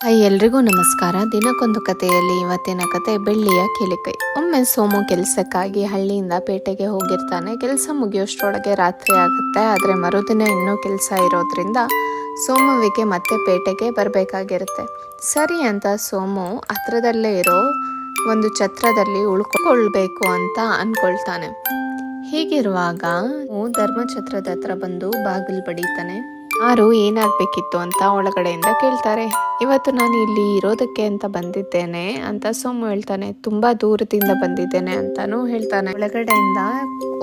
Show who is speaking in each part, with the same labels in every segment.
Speaker 1: Hi ಎಲ್ರಿಗೂ ನಮಸ್ಕಾರ. ದಿನಕ್ಕೊಂದು ಕಥೆಯಲ್ಲಿ ಇವತ್ತಿನ ಕತೆ ಬೆಳ್ಳಿಯ ಕಿಲಿಕೈ. ಒಮ್ಮೆ ಸೋಮು ಕೆಲಸಕ್ಕಾಗಿ ಹಳ್ಳಿಯಿಂದ ಪೇಟೆಗೆ ಹೋಗಿರ್ತಾನೆ. ಕೆಲಸ ಮುಗಿಯೋಷ್ಟರೊಳಗೆ ರಾತ್ರಿ ಆಗುತ್ತೆ. ಆದರೆ ಮರುದಿನ ಇನ್ನೂ ಕೆಲಸ ಇರೋದ್ರಿಂದ ಸೋಮುವಿಗೆ ಮತ್ತೆ ಪೇಟೆಗೆ ಬರಬೇಕಾಗಿರುತ್ತೆ. ಸರಿ ಅಂತ ಸೋಮು ಹತ್ರದಲ್ಲೇ ಇರೋ ಒಂದು ಛತ್ರದಲ್ಲಿ ಉಳ್ಕೊಳ್ಬೇಕು ಅಂತ ಅನ್ಕೊಳ್ತಾನೆ. ಹೀಗಿರುವಾಗ ಧರ್ಮಛತ್ರದ ಹತ್ರ ಬಂದು ಬಾಗಿಲು ಬಡಿತಾನೆ. ಯಾರು ಏನಾಗಬೇಕಿತ್ತು ಅಂತ ಒಳಗಡೆಯಿಂದ ಕೇಳ್ತಾರೆ. ಇವತ್ತು ನಾನು ಇಲ್ಲಿ ಇರೋದಕ್ಕೆ ಅಂತ ಬಂದಿದ್ದೇನೆ ಅಂತ ಸೋಮು ಹೇಳ್ತಾನೆ. ತುಂಬಾ ದೂರದಿಂದ ಬಂದಿದ್ದೇನೆ ಅಂತಾನು ಹೇಳ್ತಾನೆ. ಒಳಗಡೆಯಿಂದ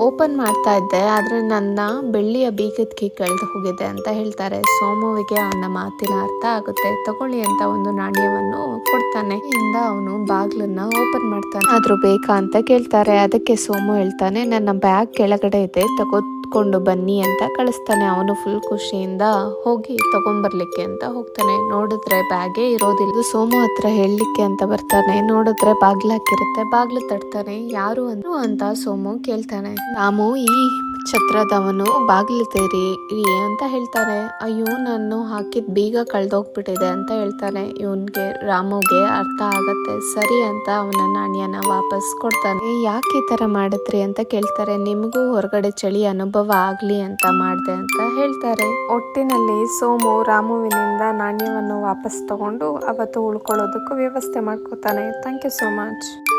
Speaker 1: ಓಪನ್ ಮಾಡ್ತಾ ಇದ್ದೆ, ಆದರೆ ನನ್ನ ಬೆಳ್ಳಿಯ ಬೀಗದ ಕೀ ಕಳೆದು ಹೋಗಿದೆ ಅಂತ ಹೇಳ್ತಾರೆ. ಸೋಮುವಿಗೆ ಅವನ ಮಾತಿನ ಅರ್ಥ ಆಗುತ್ತೆ. ತಗೊಳ್ಳಿ ಅಂತ ಒಂದು ನಾಣ್ಯವನ್ನು ಕೊಡ್ತಾನೆ. ಇಂದ ಅವನು ಬಾಗ್ಲನ್ನ ಓಪನ್ ಮಾಡ್ತಾನೆ. ಆದ್ರೂ ಬೇಕಾ ಅಂತ ಕೇಳ್ತಾರೆ. ಅದಕ್ಕೆ ಸೋಮು ಹೇಳ್ತಾನೆ, ನನ್ನ ಬ್ಯಾಗ್ ಕೆಳಗಡೆ ಇದೆ, ತಗೋದ್ಕೊಂಡು ಬನ್ನಿ ಅಂತ ಕಳಿಸ್ತಾನೆ. ಅವನು ಫುಲ್ ಖುಷಿಯಿಂದ ಹೋಗಿ ತಗೊಂಬರ್ಲಿಕ್ಕೆ ಅಂತ ಹೋಗ್ತಾನೆ. ನೋಡಿದ್ರೆ ಬ್ಯಾಗೇ ಇರೋದಿಲ್ಲ. ಸೋಮು ಹತ್ರ ಹೇಳಲಿಕ್ಕೆ ಅಂತ ಬರ್ತಾನೆ. ನೋಡಿದ್ರೆ ಬಾಗ್ಲು ಹಾಕಿರುತ್ತೆ. ಬಾಗ್ಲು ತಡ್ತಾನೆ ಯಾರು ಅಂದ್ರು ಅಂತ ಸೋಮು ಕೇಳ್ತಾನೆ. ರಾಮು ಈ ಛತ್ರದವನು ಬಾಗಿಲು ತೆರಿ ಅಂತ ಹೇಳ್ತಾನೆ ಅಯ್ಯೋ, ನಾನು ಹಾಕಿದ ಬೀಗ ಕಳೆದೋಗ್ಬಿಟ್ಟಿದೆ ಅಂತ ಹೇಳ್ತಾನೆ ಇವನ್ಗೆ ರಾಮುಗೆ ಅರ್ಥ ಆಗತ್ತೆ. ಸರಿ ಅಂತ ಅವನ ನಾಣ್ಯನ ವಾಪಸ್ ಕೊಡ್ತಾನೆ. ಯಾಕೆ ಈ ತರ ಮಾಡಿದ್ರಿ ಅಂತ ಕೇಳ್ತಾರೆ. ನಿಮಗೂ ಹೊರಗಡೆ ಚಳಿ ಅನುಭವ ಆಗ್ಲಿ ಅಂತ ಮಾಡ್ದೆ ಅಂತ ಹೇಳ್ತಾರೆ. ಒಟ್ಟಿನಲ್ಲಿ ಸೋಮು ರಾಮುವಿನಿಂದ ನಾಣ್ಯವನ್ನು ವಾಪಸ್ ತಗೊಂಡು ಅವತ್ತು ಉಳ್ಕೊಳ್ಳೋದಕ್ಕೂ ವ್ಯವಸ್ಥೆ ಮಾಡ್ಕೋತಾನೆ. Thank you so much